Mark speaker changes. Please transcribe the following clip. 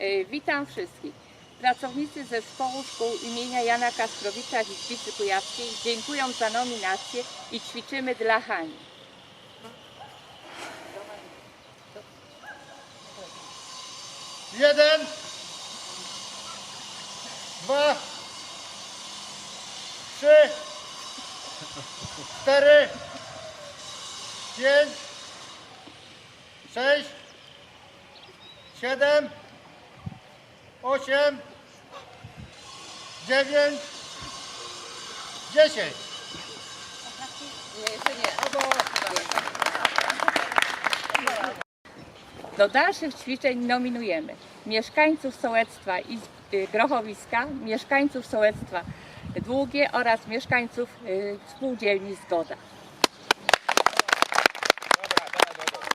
Speaker 1: Y, witam wszystkich. Pracownicy Zespołu Szkół imienia Jana Kastrowicza z Liczbicy Kujawskiej dziękują za nominację i ćwiczymy dla Hani.
Speaker 2: Jeden, dwa, trzy, cztery, pięć, sześć, siedem, osiem, dziewięć, dziesięć.
Speaker 1: Do dalszych ćwiczeń nominujemy mieszkańców sołectwa i Grochowiska, mieszkańców sołectwa Długie oraz mieszkańców y, spółdzielni Zgoda.